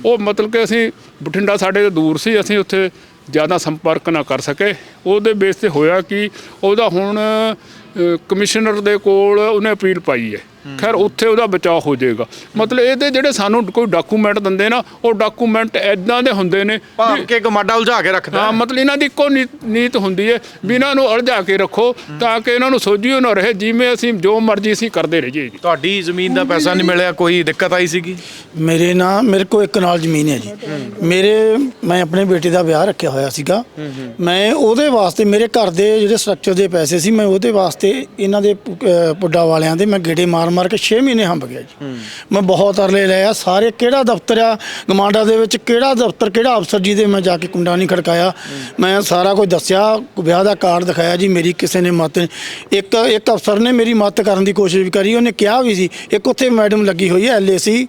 ਉਹ ਮਤਲਬ ਕਿ ਅਸੀਂ ਬਠਿੰਡਾ ਸਾਡੇ ਤੋਂ ਦੂਰ ਸੀ, ਅਸੀਂ ਉੱਥੇ ਜ਼ਿਆਦਾ ਸੰਪਰਕ ਨਾ ਕਰ ਸਕੇ। ਉਹਦੇ ਬੇਸ ਤੇ ਹੋਇਆ ਕਿ ਉਹਦਾ ਹੁਣ ਕਮਿਸ਼ਨਰ ਦੇ ਕੋਲ ਉਹਨੇ ਅਪੀਲ ਪਾਈ ਹੈ। ਖੈਰ ਉੱਥੇ ਉਹਦਾ ਬਚਾਅ ਹੋ ਜਾਏਗਾ। ਮਤਲਬ ਇਹਦੇ ਜਿਹੜੇ ਸਾਨੂੰ ਕੋਈ ਡਾਕੂਮੈਂਟ ਦਿੰਦੇ ਨਾ ਉਹ ਡਾਕੂਮੈਂਟ ਐਦਾਂ ਦੇ ਹੁੰਦੇ ਨੇ ਭਾਵ ਕਿ ਗਮਾਡਾ ਉਲਝਾ ਕੇ ਰੱਖਦਾ ਹਾਂ ਮਤਲਬ ਇਹਨਾਂ ਦੀ ਇੱਕੋ ਨੀ- ਨੀਤ ਹੁੰਦੀ ਹੈ ਵੀ ਇਹਨਾਂ ਨੂੰ ਅਲਝਾ ਕੇ ਰੱਖੋ ਤਾਂ ਕਿ ਇਹਨਾਂ ਨੂੰ ਸੋਝਿਓ ਨਾ ਰਹੇ ਜਿਵੇਂ ਅਸੀਂ ਜੋ ਮਰਜ਼ੀ ਅਸੀਂ ਕਰਦੇ ਰਹੀਏ ਜੀ। ਤੁਹਾਡੀ ਜ਼ਮੀਨ ਦਾ ਪੈਸਾ ਨਹੀਂ ਮਿਲਿਆ ਕੋਈ ਦਿੱਕਤ ਆਈ ਸੀਗੀ? ਮੇਰੇ ਨਾਂ ਮੇਰੇ ਕੋਲ ਇੱਕ ਨਾਲ ਜ਼ਮੀਨ ਹੈ ਜੀ। ਮੇਰੇ ਮੈਂ ਆਪਣੇ ਬੇਟੇ ਦਾ ਵਿਆਹ ਰੱਖਿਆ ਹੋਇਆ ਸੀਗਾ। ਮੈਂ ਉਹਦੇ ਵਾਸਤੇ ਮੇਰੇ ਘਰ ਦੇ ਜਿਹੜੇ ਸਟਰਕਚਰ ਦੇ ਪੈਸੇ ਸੀ ਮੈਂ ਉਹਦੇ ਵਾਸਤੇ ਇਹਨਾਂ ਦੇ ਅਹ, ਪੁੱਡਾ ਵਾਲਿਆਂ ਦੇ ਮੈਂ ਗੇੜੇ ਮਾਰ ਮਾਰ ਕੇ 6 ਮਹੀਨੇ ਹੰਬ ਗਿਆ ਜੀ। ਮੈਂ ਬਹੁਤ ਅਰਲੇ ਲਏ ਆ ਸਾਰੇ ਕਿਹੜਾ ਦਫ਼ਤਰ ਆ, ਗਮਾਂਡਾ ਦੇ ਵਿੱਚ ਕਿਹੜਾ ਦਫ਼ਤਰ, ਕਿਹੜਾ ਅਫਸਰ ਜੀ ਦੇ ਮੈਂ ਜਾ ਕੇ ਕੁੰਡਾ ਨਹੀਂ ਖੜਕਾਇਆ। ਮੈਂ ਸਾਰਾ ਕੁਝ ਦੱਸਿਆ, ਵਿਆਹ ਦਾ ਕਾਰਡ ਦਿਖਾਇਆ ਜੀ, ਮੇਰੀ ਕਿਸੇ ਨੇ ਮਤ ਇੱਕ ਇੱਕ ਅਫਸਰ ਨੇ ਮੇਰੀ ਮਦਦ ਕਰਨ ਦੀ ਕੋਸ਼ਿਸ਼ ਵੀ ਕਰੀ, ਉਹਨੇ ਕਿਹਾ ਵੀ ਸੀ, ਇੱਕ ਉੱਥੇ ਮੈਡਮ ਲੱਗੀ ਹੋਈ ਹੈ ਐਲਏਸੀ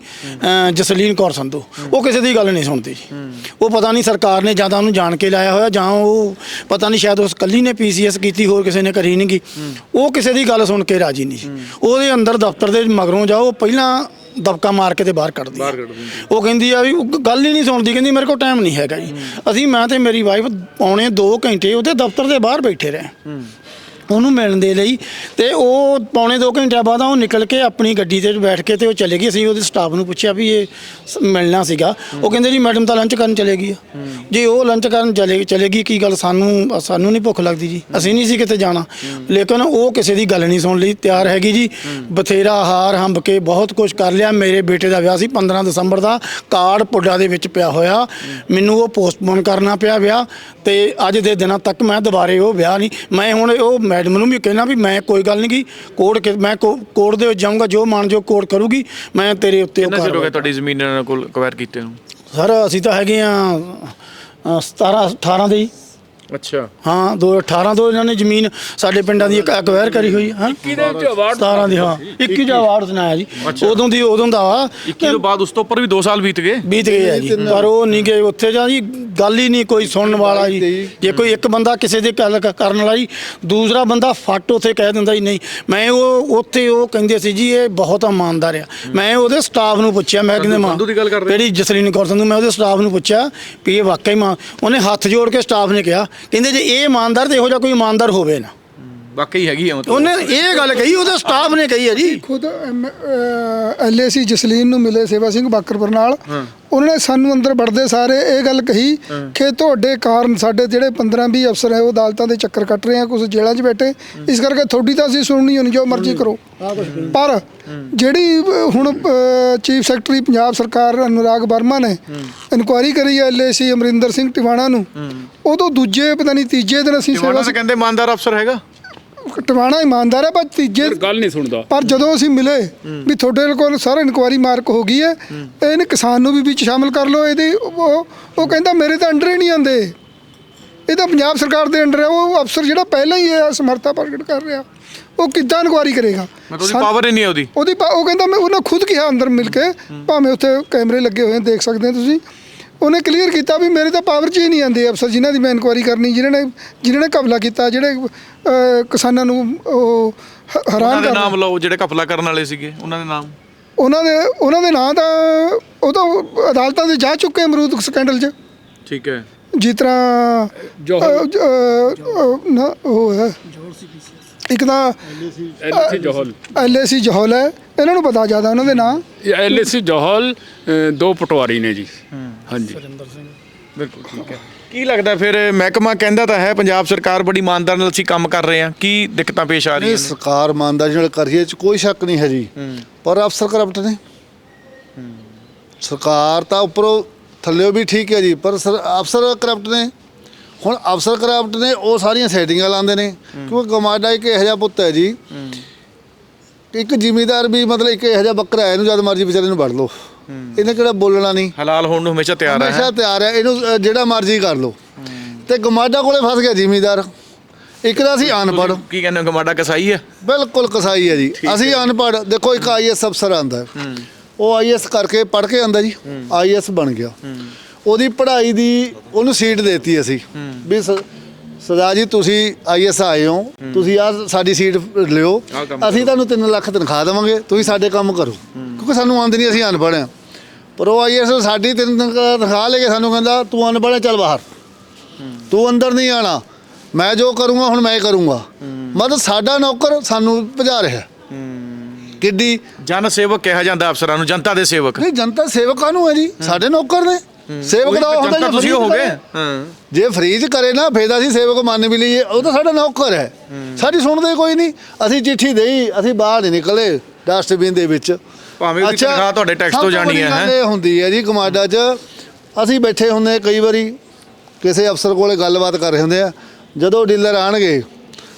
ਜਸਲੀਨ ਕੌਰ ਸੰਧੂ, ਉਹ ਕਿਸੇ ਦੀ ਗੱਲ ਨਹੀਂ ਸੁਣਦੀ ਜੀ। ਉਹ ਪਤਾ ਨਹੀਂ ਸਰਕਾਰ ਨੇ ਜਾਂ ਤਾਂ ਉਹਨੂੰ ਜਾਣ ਕੇ ਲਾਇਆ ਹੋਇਆ, ਜਾਂ ਉਹ ਪਤਾ ਨਹੀਂ ਸ਼ਾਇਦ ਉਸ ਕੱਲੀ ਨੇ ਪੀਸੀਐਸ ਕੀਤੀ, ਹੋਰ ਕਿਸੇ ਨੇ ਕਰੀ ਨਹੀਂ ਗੀ ਉਹ ਕਿਸੇ ਦੀ ਗੱਲ ਸੁਣ ਕੇ ਰਾਜੀ ਨਹੀਂ ਸੀ। ਉਹਦੇ ਅੰਦਰ ਦਫ਼ਤਰ ਦੇ ਮਗਰੋਂ ਜਾਓ ਪਹਿਲਾਂ ਦਬਕਾ ਮਾਰ ਕੇ ਤੇ ਬਾਹਰ ਕੱਢਦੀ ਆ। ਉਹ ਕਹਿੰਦੀ ਆ ਵੀ ਉਹ ਗੱਲ ਹੀ ਨਹੀਂ ਸੁਣਦੀ ਕਹਿੰਦੀ ਮੇਰੇ ਕੋਲ ਟਾਈਮ ਨਹੀਂ ਹੈਗਾ ਜੀ। ਅਸੀਂ ਮੈਂ ਤੇ ਮੇਰੀ ਵਾਈਫ ਪੌਣੇ 2 ਘੰਟੇ ਉਹਦੇ ਦਫ਼ਤਰ ਦੇ ਬਾਹਰ ਬੈਠੇ ਰਹੇ। ਉਹਨੂੰ ਮਿਲਣ ਦੇ ਲਈ ਤੇ ਉਹ ਪੌਣੇ 2 ਘੰਟਿਆਂ ਬਾਅਦ ਉਹ ਨਿਕਲ ਕੇ ਆਪਣੀ ਗੱਡੀ ਤੇ ਬੈਠ ਕੇ ਤੇ ਉਹ ਚਲੇ ਗਈ। ਅਸੀਂ ਉਹਦੇ ਸਟਾਫ ਨੂੰ ਪੁੱਛਿਆ ਵੀ ਇਹ ਸ- ਮਿਲਣਾ ਸੀਗਾ। ਉਹ ਕਹਿੰਦੇ ਜੀ ਮੈਡਮ ਤਾਂ ਲੰਚ ਕਰਨ ਚਲੇ ਗਈ ਆ। ਜੇ ਉਹ ਲੰਚ ਕਰਨ ਚਲੇ ਚਲੇ ਗਈ, ਕੀ ਗੱਲ ਸਾਨੂੰ ਸਾਨੂੰ ਨਹੀਂ ਭੁੱਖ ਲੱਗਦੀ ਜੀ। ਅਸੀਂ ਨਹੀਂ ਸੀ ਕਿਤੇ ਜਾਣਾ। ਲੇਕਿਨ ਉਹ ਕਿਸੇ ਦੀ ਗੱਲ ਨਹੀਂ ਸੁਣ ਲਈ, ਤਿਆਰ ਹੈਗੀ ਜੀ। ਬਥੇਰਾ ਹਾਰ ਹੰਬ ਕੇ ਬਹੁਤ ਕੁਝ ਕਰ ਲਿਆ। ਮੇਰੇ ਬੇਟੇ ਦਾ ਵਿਆਹ ਸੀ 15 ਦਸੰਬਰ ਦਾ। ਕਾਰਡ ਪੁੱਡਾ ਦੇ ਵਿੱਚ ਪਿਆ ਹੋਇਆ। ਮੈਨੂੰ ਉਹ ਪੋਸਟਪੋਨ ਕਰਨਾ ਪਿਆ ਵਿਆਹ ਤੇ ਅੱਜ ਦੇ ਦਿਨਾਂ ਤੱਕ ਮੈਂ ਦੁਬਾਰੇ ਉਹ ਵਿਆਹ ਨਹੀਂ ਮੈਂ ਹੁਣ ਉਹ ਮੈਡਮ ਨੂੰ ਵੀ ਕਹਿਣਾ ਵੀ ਮੈਂ ਕੋਈ ਗੱਲ ਨਹੀਂ ਗੀ ਕੋਰਟ ਕੇ- ਮੈਂ ਕੋਰਟ ਦੇ ਵਿੱਚ ਜਾਊਂਗਾ ਜੋ ਮਾਨਜੋ ਕੋਰਟ ਕਰੂਗੀ ਮੈਂ ਤੇਰੇ ਉੱਤੇ ਉਹ ਕਿੰਨਾ ਚਿਰ ਹੋ ਗਿਆ ਕਾਰਵਾਈ ਤੁਹਾਡੀ ਜ਼ਮੀਨ ਇਹਨਾਂ ਕੋਲ ਅਕਵਾਇਰ ਕੀਤੇ ਨੂੰ? ਸਰ ਅਸੀਂ ਤਾਂ ਹੈਗੇ ਆ 17 18 ਦੇ ਹੀ। ਅੱਛਾ। ਹਾਂ 2018 ਤੋਂ ਇਹਨਾਂ ਨੇ ਜ਼ਮੀਨ ਸਾਡੇ ਪਿੰਡਾਂ ਦੀ ਇੱਕ ਅਕਵਾਇਰ ਕਰੀ ਹੋਈ ਹਾਂ। ਕਿਹਦੇ ਵਿੱਚ ਅਵਾਰਡ 17 ਦੀ ਹਾਂ। 21 ਦਾ ਅਵਾਰਡ ਸੁਣਾਇਆ ਜੀ। ਉਦੋਂ ਦੀ ਉਦੋਂ ਦਾ ਵਾ। 21 ਤੋਂ ਬਾਅਦ ਉਸ ਤੋਂ ਉੱਪਰ ਵੀ 2 ਸਾਲ ਬੀਤ ਗਏ। ਬੀਤ ਗਏ ਆ ਜੀ। ਪਰ ਉਹ ਨਹੀਂ ਗਏ। ਉੱਥੇ ਜਾਂ ਜੀ ਗੱਲ ਹੀ ਨਹੀਂ ਕੋਈ ਸੁਣਨ ਵਾਲਾ ਜੀ। ਜੇ ਕੋਈ ਇੱਕ ਬੰਦਾ ਕਿਸੇ ਦੇ ਗੱਲ ਕਰਨ ਵਾਲਾ ਜੀ ਦੂਸਰਾ ਬੰਦਾ ਫੱਟ ਉੱਥੇ ਕਹਿ ਦਿੰਦਾ ਜੀ ਨਹੀਂ ਮੈਂ ਉਹ ਉੱਥੇ ਉਹ ਕਹਿੰਦੇ ਸੀ ਜੀ ਇਹ ਬਹੁਤ ਇਮਾਨਦਾਰ ਆ। ਮੈਂ ਉਹਦੇ ਸਟਾਫ ਨੂੰ ਪੁੱਛਿਆ ਮੈਂ ਕਹਿੰਦੇ ਮਾਂ ਸੰਧੂ ਦੀ ਗੱਲ ਕਰ ਰਹੇ? ਕਿਹੜੀ ਜਸਲੀਨ ਕੌਰ ਸੰਧੂ ਮੈਂ ਉਹਦੇ ਸਟਾਫ ਨੂੰ ਪੁੱਛਿਆ ਵੀ ਇਹ ਵਾਕਈ ਮਾਂ ਉਹਨੇ ਹੱਥ ਜੋੜ ਕੇ ਸਟਾਫ ਨੇ ਕਿਹਾ ਕਹਿੰਦੇ ਜੇ ਇਹ ਇਮਾਨਦਾਰ ਤੇ ਇਹੋ ਜਿਹਾ ਕੋਈ ਇਮਾਨਦਾਰ ਹੋਵੇ ਨਾ ਵਾਕਈ ਹੈਗੀ ਆ ਮਤਲਬ ਉਹਨੇ ਇਹ ਗੱਲ ਕਹੀ ਉਹਦੇ ਸਟਾਫ ਨੇ ਕਹੀ ਹੈ ਜੀ। ਖੁਦ ਐਲਏਸੀ ਜਸਲੀਨ ਨੂੰ ਮਿਲੇ ਸੇਵਾ ਸਿੰਘ ਬਾਕਰਪੁਰ ਨਾਲ। ਉਹਨਾਂ ਨੇ ਸਾਨੂੰ ਅੰਦਰ ਵੜਦੇ ਸਾਰੇ ਇਹ ਗੱਲ ਕਹੀ ਕਿ ਤੁਹਾਡੇ ਕਾਰਨ ਸਾਡੇ ਜਿਹੜੇ 15 20 ਅਫਸਰ ਹੈ ਉਹ ਅਦਾਲਤਾਂ ਦੇ ਚੱਕਰ ਕੱਟ ਰਹੇ ਆ ਕੁਝ ਜੇਲ੍ਹਾਂ 'ਚ ਬੈਠੇ। ਇਸ ਕਰਕੇ ਤੁਹਾਡੀ ਤਾਂ ਅਸੀਂ ਸੁਣਨੀ ਹੋਣੀ ਜੋ ਮਰਜ਼ੀ ਕਰੋ। ਪਰ ਜਿਹੜੀ ਹੁਣ ਚੀਫ ਸੈਕਟਰੀ ਪੰਜਾਬ ਸਰਕਾਰ ਅਨੁਰਾਗ ਵਰਮਾ ਨੇ ਇਨਕੁਆਇਰੀ ਕਰੀ ਹੈ ਐਲਏਸੀ ਅਮਰਿੰਦਰ ਸਿੰਘ ਟਿਵਾਣਾ ਨੂੰ ਉਦੋਂ ਦੂਜੇ ਪਤਾ ਨਹੀਂ ਤੀਜੇ ਦਿਨ ਅਸੀਂ ਸੇਵਾ ਤਾਂ ਕਹਿੰਦੇ ਇਮਾਨਦਾਰ ਅਫਸਰ ਹੈਗਾ। ਟਿਵਾਣਾ ਇਮਾਨਦਾਰ ਹੈ ਪਰ ਤੀਜੇ ਪਰ ਗੱਲ ਨਹੀਂ ਸੁਣਦਾ। ਪਰ ਜਦੋਂ ਅਸੀਂ ਮਿਲੇ ਵੀ ਤੁਹਾਡੇ ਕੋਲ ਸਾਰਾ ਇਨਕੁਆਰੀ ਮਾਰਕ ਹੋ ਗਈ ਹੈ ਇਹਨੇ ਕਿਸਾਨ ਨੂੰ ਵੀ ਵਿੱਚ ਸ਼ਾਮਲ ਕਰ ਲਓ ਇਹਦੇ ਉਹ ਉਹ ਕਹਿੰਦਾ ਮੇਰੇ ਤਾਂ ਅੰਡਰ ਹੀ ਨਹੀਂ ਆਉਂਦੇ। ਇਹ ਤਾਂ ਪੰਜਾਬ ਸਰਕਾਰ ਦੇ ਅੰਡਰ ਹੈ ਉਹ ਅਫਸਰ ਜਿਹੜਾ ਪਹਿਲਾਂ ਹੀ ਇਹ ਸਮਰਥਾ ਪ੍ਰਗਟ ਕਰ ਰਿਹਾ ਉਹ ਕਿੱਦਾਂ ਇਨਕੁਆਰੀ ਕਰੇਗਾ? ਮਤਲਬ ਉਹਦੀ ਪਾਵਰ ਹੀ ਨਹੀਂ ਉਹਦੀ। ਉਹ ਕਹਿੰਦਾ ਮੈਂ ਉਹਨਾਂ ਖੁਦ ਕਿਹਾ ਅੰਦਰ ਮਿਲ ਕੇ ਭਾਵੇਂ ਉੱਥੇ ਕੈਮਰੇ ਲੱਗੇ ਹੋਏ ਦੇਖ ਸਕਦੇ ਹੋ ਤੁਸੀਂ। ਉਹਨੇ ਕਲੀਅਰ ਕੀਤਾ ਵੀ ਮੇਰੇ ਤਾਂ ਪਾਵਰ 'ਚ ਹੀ ਨਹੀਂ ਆਉਂਦੇ ਅਫਸਰ ਜਿਨ੍ਹਾਂ ਦੀ ਮੈਂ ਇਨਕੁਆਰੀ ਕਰਨੀ ਜਿਨ੍ਹਾਂ ਨੇ ਜਿਨ੍ਹਾਂ ਨੇ ਕਬਲਾ ਕੀਤਾ ਜਿਹੜੇ ਅਹ, ਕਿਸਾਨਾਂ ਨੂੰ ਉਹ ਹ- ਉਹਨਾਂ ਹੈਰਾਨ ਦੇ ਕਰ ਨਾਮ ਲਓ ਜਿਹੜੇ ਕਪਲਾ ਕਰਨ ਵਾਲੇ ਸੀਗੇ ਉਹਨਾਂ ਦੇ ਨਾਮ। ਉਹਨਾਂ ਦੇ ਉਹਨਾਂ ਦੇ ਨਾਂ ਤਾਂ ਉਹ ਤਾਂ ਅਦਾਲਤਾਂ ਦੇ ਜਾ ਚੁੱਕੇ ਅਮਰੂਦ ਸਕੈਂਡਲ 'ਚ। ਠੀਕ ਹੈ। ਜਿਸ ਤਰ੍ਹਾਂ ਜੋਹਰ। ਅਹ, ਅਹ, ਅਹ, ਨਾ ਉਹ ਹੈ। ਇੱਕ ਤਾਂ ਐਲਸੀ ਜੋਹਲ। ਐਲਏਸੀ ਜਹੌਲ ਹੈ। ਇਹਨਾਂ ਨੂੰ ਪਤਾ ਜ਼ਿਆਦਾ ਉਹਨਾਂ ਦੇ ਨਾਂ। ਇਹ ਐਲਸੀ ਜੋਹਲ ਦੋ ਪਟਵਾਰੀ ਨੇ ਜੀ। ਹਾਂਜੀ। ਬਿਲਕੁਲ ਠੀਕ ਹੈ। ਕੀ ਲੱਗਦਾ ਫਿਰ ਮਹਿਕਮਾ ਕਹਿੰਦਾ ਤਾਂ ਹੈ ਪੰਜਾਬ ਸਰਕਾਰ ਬੜੀ ਇਮਾਨਦਾਰ ਨਾਲ ਅਸੀਂ ਕੰਮ ਕਰ ਰਹੇ ਹਾਂ। ਕੀ ਦਿੱਕਤਾਂ ਪੇਸ਼ ਆ ਰਹੀਆਂ ਨੇ? ਸਰਕਾਰ ਇਮਾਨਦਾਰੀ ਨਾਲ ਕਰ ਰਹੀ ਹੈ 'ਚ ਕੋਈ ਸ਼ੱਕ ਨਹੀਂ ਹੈ ਜੀ। ਪਰ ਅਫਸਰ ਕਰਪਟ ਨੇ। ਸਰਕਾਰ ਤਾਂ ਉੱਪਰੋਂ ਥੱਲੇੋਂ ਵੀ ਠੀਕ ਹੈ ਜੀ ਪਰ ਸਰ- ਅਫਸਰ ਕਰਪਟ ਨੇ। ਹੁਣ ਅਫਸਰ ਕਰਪਟ ਨੇ ਉਹ ਸਾਰੀਆਂ ਸੈਟਿੰਗਾਂ ਲਾਉਂਦੇ ਨੇ ਕਿਉਂਕਿ ਗਮਾਡਾ ਇੱਕ ਇਹੋ ਜਿਹਾ ਪੁੱਤ ਹੈ ਜੀ। ਇੱਕ ਜ਼ਿਮੀਦਾਰ ਵੀ ਮਤਲਬ ਇੱਕ ਇਹੋ ਜਿਹਾ ਬੱਕਰਾ ਹੈ ਇਹਨੂੰ ਜਦ ਮਰਜ਼ੀ ਵਿਚਾਰੇ ਨੂੰ ਵੜ ਲਓ। ਇਹਨੇ ਕਿਹੜਾ ਬੋਲਣਾ ਨਹੀਂ। ਹਲਾਲ ਹੋਣ ਨੂੰ ਹਮੇਸ਼ਾ ਤਿਆਰ ਹੈ ਹਮੇਸ਼ਾ ਤਿਆਰ ਹੈ ਇਹਨੂੰ ਜਿਹੜਾ ਮਰਜ਼ੀ ਕਰ ਲਓ। ਤੇ ਗਮਾਡਾ ਕੋਲੇ ਫਸ ਗਿਆ ਜ਼ਿਮੀਦਾਰ। ਇੱਕ ਤਾਂ ਅਸੀਂ ਅਨਪੜ੍ਹ। ਤੁਸੀਂ ਕੀ ਕਹਿੰਦੇ ਹੋ ਗਮਾਡਾ ਕਸਾਈ ਹੈ? ਬਿਲਕੁਲ ਕਸਾਈ ਹੈ ਜੀ। ਅਸੀਂ ਅਨਪੜ੍ਹ। ਦੇਖੋ ਇੱਕ ਆਈਐਸ ਅਫਸਰ ਆਂਦਾ ਉਹ ਆਈਐਸ ਕਰਕੇ ਪੜ੍ਹ ਕੇ ਆਂਦਾ ਜੀ। ਆਈਐਸ ਬਣ ਗਿਆ। ਉਹਦੀ ਪੜ੍ਹਾਈ ਦੀ ਉਹਨੂੰ ਸੀਟ ਦੇਤੀ ਅਸੀਂ। ਵੀ ਸ- ਸਰਦਾਰ ਜੀ ਤੁਸੀਂ ਆਈਐਸ ਆਏ ਹੋ। ਤੁਸੀਂ ਆ ਸਾਡੀ ਸੀਟ ਲਿਓ। ਅਸੀਂ ਤੁਹਾਨੂੰ 3 ਲੱਖ ਤਨਖਾਹ ਦੇਵਾਂਗੇ। ਤੁਸੀਂ ਸਾਡੇ ਕੰਮ ਕਰੋ। ਕਿਉਂਕਿ ਸਾਨੂੰ ਆਉਂਦੀ ਨਹੀਂ ਅਸੀਂ ਅਨਪੜ੍ਹ ਹਾਂ। ਪਰ ਉਹ ਆਈਐਸ ਸਾਡੀ ਤਿੰਨ ਤਨਖਾਹ ਲੈ ਕੇ ਸਾਨੂੰ ਕਹਿੰਦਾ ਤੂੰ ਅਨਪੜ੍ਹ ਹੈ ਚੱਲ ਬਾਹਰ। ਤੂੰ ਅੰਦਰ ਨਹੀਂ ਆਣਾ। ਮੈਂ ਜੋ ਕਰੂੰਗਾ ਹੁਣ ਮੈਂ ਕਰੂੰਗਾ। ਮਤਲਬ ਸਾਡਾ ਨੌਕਰ ਸਾਨੂੰ ਭਜਾ ਰਿਹਾ। ਕਿੱਡੀ ਜਨ ਸੇਵਕ ਕਿਹਾ ਜਾਂਦਾ ਅਫਸਰਾਂ ਨੂੰ ਜਨਤਾ ਦੇ ਸੇਵਕ। ਨਹੀਂ ਜਨਤਾ ਸੇਵਕਾਂ ਨੂੰ ਹੈ ਜੀ। ਸਾਡੇ ਨੌਕਰ ਨੇ। ਸੇਵਕ ਦਾ ਹੁੰਦਾ ਜਨਤਾ ਜੇ ਤੁਸੀਂ ਹੋਗੇ ਕਰੇ। ਹਾਂ। ਜੇ ਫਰੀਜ਼ ਕਰੇ ਨਾ ਫੇਰ ਅਸੀਂ ਸੇਵਕ ਮੰਨ ਵੀ ਲਈਏ। ਉਹ ਤਾਂ ਸਾਡਾ ਨੌਕਰ ਹੈ। ਸਾਡੀ ਸੁਣਦੇ ਕੋਈ ਨਹੀਂ। ਅਸੀਂ ਚਿੱਠੀ ਦੇਈ ਅਸੀਂ ਬਾਹਰ ਨਹੀਂ ਨਿਕਲੇ ਡਸਟਬਿਨ ਦੇ ਵਿੱਚ। ਭਾਵੇਂ ਉਹਦੀ ਤਨਖਾਹ ਤੁਹਾਡੇ ਟੈਕਸ ਤੋਂ ਜਾਣੀ ਹੈ, ਹੈਂ? ਹੁੰਦੀ ਹੈ ਜੀ ਕਮਾਡਾ 'ਚ ਅਸੀਂ ਬੈਠੇ ਹੁੰਦੇ ਕਈ ਵਾਰੀ ਕਿਸੇ ਅਫਸਰ ਕੋਲੇ ਗੱਲਬਾਤ ਕਰ ਰਹੇ ਹੁੰਦੇ ਆ। ਜਦੋਂ ਡੀਲਰ ਆਣਗੇ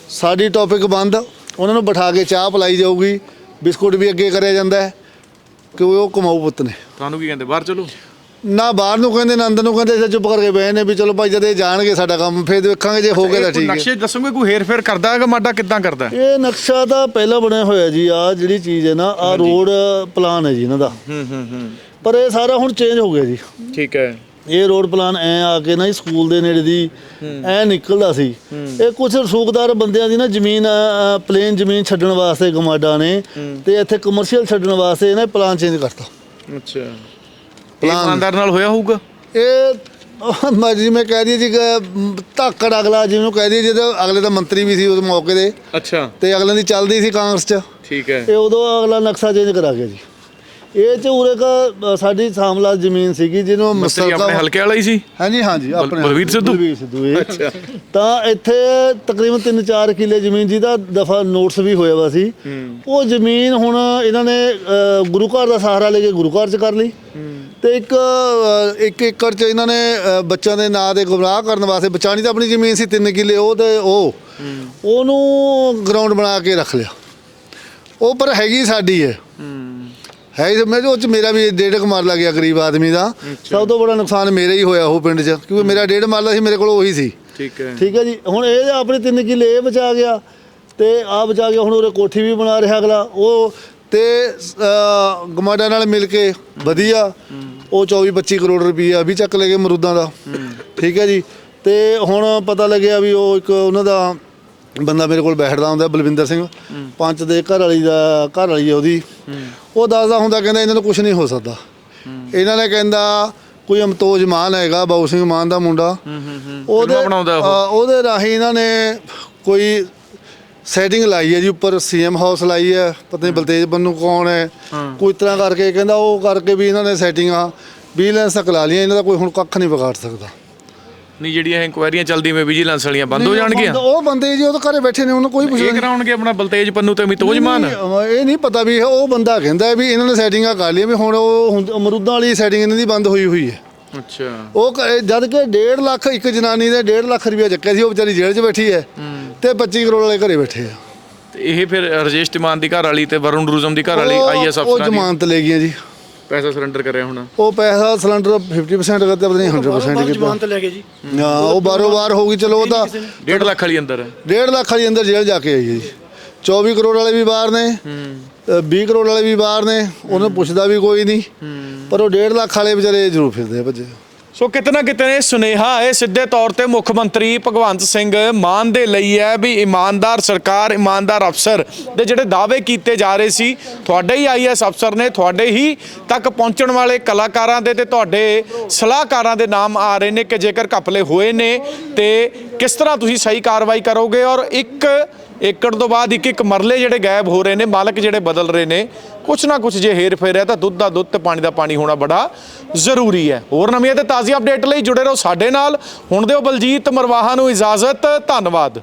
ਸਾਡੀ ਟੌਪਿਕ ਬੰਦ ਉਹਨਾਂ ਨੂੰ ਬਿਠਾ ਕੇ ਚਾਹ ਪਿਲਾਈ ਜਾਊਗੀ ਬਿਸਕੁਟ ਵੀ ਅੱਗੇ ਕਰਿਆ ਜਾਂਦਾ ਹੈ ਕਿ ਉਹ ਕਮਾਊ ਪੁੱਤ ਨੇ। ਤੁਹਾਨੂੰ ਕੀ ਕਹਿੰਦੇ? ਬਾਹਰ ਚਲੋ। ਨਾ ਬਾਹਰ ਨੂੰ ਕਹਿੰਦੇ ਨਾ ਅੰਦਰ ਨੂੰ ਕਹਿੰਦੇ ਅਸੀਂ ਚੁੱਪ ਕਰਕੇ ਬਹਿ ਨੇ ਵੀ ਚਲੋ ਭਾਈ ਜਦ ਇਹ ਜਾਣਗੇ ਸਾਡਾ ਕੰਮ ਫੇਰ ਦੇਖਾਂਗੇ ਜੇ ਹੋ ਗਿਆ ਤਾਂ ਠੀਕ ਹੈ। ਨਕਸ਼ੇ ਦੱਸੋਗੇ ਕੋਈ ਹੇਰ ਫੇਰ ਕਰਦਾ ਹੈ ਗਮਾਡਾ ਕਿੱਦਾਂ ਕਰਦਾ ਹੈ? ਇਹ ਨਕਸ਼ਾ ਤਾਂ ਪਹਿਲਾਂ ਬਣਿਆ ਹੋਇਆ ਜੀ ਆ ਜਿਹੜੀ ਚੀਜ਼ ਹੈ ਨਾ ਆ ਰੋਡ ਪਲਾਨ ਹੈ ਜੀ ਇਹਨਾਂ ਦਾ। ਹੂੰ ਹੂੰ ਹੂੰ। ਪਰ ਇਹ ਸਾਰਾ ਹੁਣ ਚੇਂਜ ਹੋ ਗਿਆ ਜੀ। ਠੀਕ ਹੈ। ਇਹ ਰੋਡ ਪਲਾਨ ਐ ਆ ਕੇ ਨਾ ਜੀ ਸਕੂਲ ਦੇ ਨੇੜੇ ਦੀ ਐ ਨਿਕਲਦਾ ਸੀ। ਇਹ ਕੁਝ ਰਸੂਖਦਾਰ ਬੰਦਿਆਂ ਦੀ ਨਾ ਜ਼ਮੀਨ ਪਲੇਨ ਜ਼ਮੀਨ ਛੱਡਣ ਵਾਸਤੇ ਗਮਾਡਾ ਨੇ ਤੇ ਇੱਥੇ ਕਮਰਸ਼ੀਅਲ ਛੱਡਣ ਵਾਸਤੇ ਇਹਨੇ ਪਲਾਨ ਚੇਂਜ ਕਰਤਾ। ਅੱਛਾ। ਇਮਾਨਦਾਰ ਨਾਲ ਹੋਇਆ ਹੋਊਗਾ? ਇਹ ਮੈਂ ਜਿਵੇਂ ਕਹਿ ਦਈਏ ਜੀ ਕਿ, ਧਾਕੜ ਅਗਲਾ ਜਿਹਨੂੰ ਕਹਿ ਦਈਏ ਜਦੋਂ ਅਗਲੇ ਦਾ ਮੰਤਰੀ ਵੀ ਸੀ ਉਸ ਮੌਕੇ ਦੇ ਅੱਛਾ। ਤੇ ਅਗਲੇ ਦੀ ਚੱਲਦੀ ਸੀ ਕਾਂਗਰਸ 'ਚ। ਠੀਕ ਹੈ। ਤੇ ਉਦੋਂ ਅਗਲਾ ਨਕਸ਼ਾ ਚੇਂਜ ਕਰਾ ਗਿਆ ਜੀ। ਇਹ ਚ ਉਰੇ ਕਾ ਸਾਡੀ ਸਾਮਲਾ ਜ਼ਮੀਨ ਸੀਗੀ ਜਿਹਨੂੰ ਮੰਤਰੀ ਆਪਣੇ ਹਲਕੇ ਵਾਲਾ ਹੀ ਸੀ? ਹਾਂਜੀ ਹਾਂਜੀ ਆਪਣੇ ਬਲਵੀਰ ਸਿੱਧੂ? ਬਲਵੀਰ ਸਿੱਧੂ ਇਹ। ਤਾਂ ਇੱਥੇ ਤਕਰੀਬਨ 3-4 ਕਿੱਲੇ ਜ਼ਮੀਨ ਜਿਹਦਾ ਦਫਾ ਨੋਟਸ ਵੀ ਹੋਇਆ ਵਾ ਸੀ। ਉਹ ਜ਼ਮੀਨ ਹੁਣ ਇਹਨਾਂ ਨੇ ਗੁਰੂ ਘਰ ਦਾ ਸਹਾਰਾ ਲੈ ਕੇ ਗੁਰੂ ਘਰ ਚ ਕਰ ਲਈ। ਤੇ ਇੱਕ ਅ, ਇੱਕ ਏਕੜ ਚ ਇਹਨਾਂ ਨੇ ਅ, ਬੱਚਿਆਂ ਦੇ ਨਾਂ ਦੇ ਗੁੰਮਰਾਹ ਕਰਨ ਵਾਸਤੇ ਬਚਾਣੀ ਤਾਂ ਆਪਣੀ ਜ਼ਮੀਨ ਸੀ 3 ਕਿੱਲੇ ਉਹ ਤੇ ਉਹ। ਉਹਨੂੰ ਗਰਾਊਂਡ ਬਣਾ ਕੇ ਰੱਖ ਲਿਆ। ਉਹ ਪਰ ਹੈਗੀ ਸਾਡੀ ਹੈ। ਹੈ ਹੀ ਮੈਂ ਉਹ ਚ ਮੇਰਾ ਵੀ ਡੇਢ ਕੁ ਮਰਲਾ ਗਿਆ ਗਰੀਬ ਆਦਮੀ ਦਾ। ਸਭ ਤੋਂ ਬੜਾ ਨੁਕਸਾਨ ਮੇਰਾ ਹੀ ਹੋਇਆ ਉਹ ਪਿੰਡ 'ਚ ਕਿਉਂਕਿ ਮੇਰਾ ਡੇਢ ਮਰਲਾ ਸੀ ਮੇਰੇ ਕੋਲ ਉਹੀ ਸੀ। ਠੀਕ ਹੈ। ਠੀਕ ਹੈ ਜੀ ਹੁਣ ਇਹ ਆਪਣੇ ਤਿੰਨ ਕਿੱਲੇ ਇਹ ਬਚਾ ਗਿਆ। ਤੇ ਆ ਬਚਾ ਗਿਆ ਹੁਣ ਉਹਰੇ ਕੋਠੀ ਵੀ ਬਣਾ ਰਿਹਾ ਅਗਲਾ। ਉਹ ਤੇ ਗਮਾਡਾ ਨਾਲ ਮਿਲ ਕੇ ਵਧੀਆ। ਉਹ 24 25 ਕਰੋੜ ਰੁਪਈਆ ਵੀ ਚੱਕ ਲੈ ਗਏ ਮਰੂਦਾਂ ਦਾ। ਠੀਕ ਹੈ ਜੀ। ਤੇ ਹੁਣ ਪਤਾ ਲੱਗਿਆ ਵੀ ਉਹ ਇੱਕ ਉਹਨਾਂ ਦਾ ਬੰਦਾ ਮੇਰੇ ਕੋਲ ਬੈਠਦਾ ਹੁੰਦਾ ਬਲਵਿੰਦਰ ਸਿੰਘ। ਪੰਚ ਦੇ ਘਰ ਵਾਲੀ ਦਾ ਘਰ ਵਾਲੀ ਉਹਦੀ। ਉਹ ਦੱਸਦਾ ਹੁੰਦਾ ਕਹਿੰਦਾ ਇਹਨਾਂ ਨੂੰ ਕੁਝ ਨਹੀਂ ਹੋ ਸਕਦਾ। ਇਹਨਾਂ ਨੇ ਕਹਿੰਦਾ ਕੋਈ ਅਮਤੋਜ ਮਾਨ ਹੈਗਾ ਬਾਊ ਸਿੰਘ ਮਾਨ ਦਾ ਮੁੰਡਾ। ਉਹਦੇ ਉਹਦੇ ਰਾਹੀਂ ਇਹਨਾਂ ਨੇ ਕੋਈ ਸੈਟਿੰਗ ਲਾਈ ਹੈ ਜੀ ਉੱਪਰ ਸੀਐਮ ਹਾਊਸ ਲਾਈ ਹੈ ਪਤਾ ਨਹੀਂ ਬਲਤੇਜ ਬੰਨੂ ਕੌਣ ਹੈ? ਕੋਈ ਤਰ੍ਹਾਂ ਕਰਕੇ ਕਹਿੰਦਾ ਉਹ ਕਰਕੇ ਵੀ ਇਹਨਾਂ ਨੇ ਸੈਟਿੰਗਾਂ ਵਿਜੀਲੈਂਸ ਤੱਕ ਲਾ ਲਈਆਂ ਇਹਨਾਂ ਦਾ ਕੋਈ ਹੁਣ ਕੱਖ ਨਹੀਂ ਵਿਗਾੜ ਸਕਦਾ। ਨਹੀਂ ਜਿਹੜੀਆਂ ਇਨਕੁਆਇਰੀਆਂ ਚੱਲਦੀਆਂ ਮੈਂ ਵਿਜੀਲੈਂਸ ਵਾਲੀਆਂ ਬੰਦ ਹੋ ਜਾਣਗੀਆਂ? ਉਹ ਬੰਦੇ ਜੀ ਉਹ ਤਾਂ ਘਰੇ ਬੈਠੇ ਨੇ ਉਹਨੂੰ ਕੋਈ ਪੁੱਛਦਾ ਇਹ ਕਰਾਉਣਗੇ ਆਪਣਾ ਬਲਤੇਜ ਪੰਨੂ ਤੇ ਮਿਤੋਜਮਾਨ ਨਹੀਂ, ਇਹ ਨਹੀਂ ਪਤਾ ਵੀ ਉਹ ਬੰਦਾ ਕਹਿੰਦਾ ਵੀ ਇਹਨਾਂ ਨੇ ਸੈਟਿੰਗਾਂ ਕਰ ਲਈਆਂ ਵੀ ਹੁਣ ਉਹ ਅਮਰੂਦਾਂ ਵਾਲੀ ਸੈਟਿੰਗ ਇਹਨਾਂ ਦੀ ਬੰਦ ਹੋਈ ਹੋਈ ਹੈ। ਅੱਛਾ। ਉਹ ਜਦ ਕਿ 1.5 ਲੱਖ ਇੱਕ ਜਨਾਨੀ ਦੇ 1.5 ਲੱਖ ਰੁਪਇਆ ਚੱਕਿਆ ਸੀ ਉਹ ਵਿਚਾਰੀ ਜੇਲ੍ਹ 'ਚ ਬੈਠੀ ਹੈ। ਤੇ 25 ਕਰੋੜ ਵਾਲੇ ਘਰੇ ਬੈਠੇ ਆ। ਤੇ ਇਹ ਫਿਰ ਰਜੇਸ਼ ਤਿਮਾਨ ਦੀ ਘਰ ਵਾਲੀ ਤੇ ਵਰੁਣ ਰੂਜਮ ਦੀ ਘਰ ਵਾਲੀ ਉਹ- ਆਈਐਸ ਉਹ ਅਫਸਰਾਂ ਦੀ? ਜ਼ਮਾਨਤ ਲੈ ਗਈਆਂ ਜੀ। ਪੈਸਾ ਸਰੈਂਡਰ ਕਰਿਆ ਹੋਣਾ। ਉਹ ਪੈਸਾ ਸਿਲੰਡਰ 50% ਕਰਤੇ ਪਤਾ ਨਹੀਂ 100% ਕੀਤਾ। ਜ਼ਮਾਨਤ ਲੈ ਕੇ ਜੀ। ਹਾਂ ਉਹ ਬਾਰੋ ਬਾਰ ਹੋ ਗਈ ਚਲੋ ਉਹ ਤਾਂ 1.5 ਲੱਖ ਵਾਲੀ ਅੰਦਰ। ਹੈ 1.5 ਲੱਖ ਵਾਲੀ ਅੰਦਰ ਜੇਲ੍ਹ ਜਾ ਕੇ ਆਈ ਹੈ ਜੀ। 24 ਕਰੋੜ ਵਾਲੇ ਵੀ ਬਾਹਰ ਨੇ ਅ, 20 ਕਰੋੜ ਵਾਲੇ ਵੀ ਬਾਹਰ ਨੇ ਉਹਨੂੰ ਪੁੱਛਦਾ ਵੀ ਕੋਈ ਨਹੀਂ। ਪਰ ਉਹ 1.5 ਲੱਖ ਵਾਲੇ ਵਿਚਾਰੇ ਜ਼ਰੂਰ ਫਿਰਦੇ ਆ ਭੱਜੇ। ਸੋ ਕਿਤੇ ਨਾ ਕਿਤੇ ਸੁਨੇਹਾ ਇਹ ਸਿੱਧੇ ਤੌਰ ਤੇ ਮੁੱਖ ਮੰਤਰੀ ਭਗਵੰਤ ਸਿੰਘ ਮਾਨ ਦੇ ਲਈ ਹੈ ਵੀ ਇਮਾਨਦਾਰ ਸਰਕਾਰ, ਇਮਾਨਦਾਰ ਅਫਸਰ ਦੇ ਜਿਹੜੇ ਦਾਅਵੇ ਕੀਤੇ ਜਾ ਰਹੇ ਸੀ, ਤੁਹਾਡੇ ਹੀ ਆਈਐਸ ਅਫਸਰ ਨੇ ਤੁਹਾਡੇ ਹੀ ਤੱਕ ਪਹੁੰਚਣ ਵਾਲੇ ਕਲਾਕਾਰਾਂ ਦੇ ਤੇ ਤੁਹਾਡੇ ਸਲਾਹਕਾਰਾਂ ਦੇ ਨਾਮ ਆ ਰਹੇ ਨੇ ਕਿ ਜੇਕਰ ਘਪਲੇ ਹੋਏ ਨੇ ਤੇ ਕਿਸ ਤਰ੍ਹਾਂ ਤੁਸੀਂ ਸਹੀ ਕਾਰਵਾਈ ਕਰੋਗੇ ਔਰ ਇੱਕ ਏਕੜ ਤੋਂ ਬਾਅਦ ਇੱਕ ਇੱਕ ਮਰਲੇ ਜਿਹੜੇ ਗਾਇਬ ਹੋ ਰਹੇ ਨੇ, ਮਾਲਕ ਜਿਹੜੇ ਬਦਲ ਰਹੇ ਨੇ, ਕੁਛ ਨਾ ਕੁਛ ਜੇ ਹੇਰ ਫੇਰ ਹੈ ਤਾਂ ਦੁੱਧ ਦਾ ਦੁੱਧ ਤੇ ਪਾਣੀ ਦਾ ਪਾਣੀ ਹੋਣਾ ਬੜਾ ਜ਼ਰੂਰੀ ਹੈ। ਹੋਰ ਨਵੀਆਂ ਤੇ ਤਾਜ਼ੀਆਂ ਅਪਡੇਟ ਲਈ ਜੁੜੇ ਰਹੋ ਸਾਡੇ ਨਾਲ। ਹੁਣ ਦਿਓ ਬਲਜੀਤ ਮਰਵਾਹਾ ਨੂੰ ਇਜਾਜ਼ਤ, ਧੰਨਵਾਦ।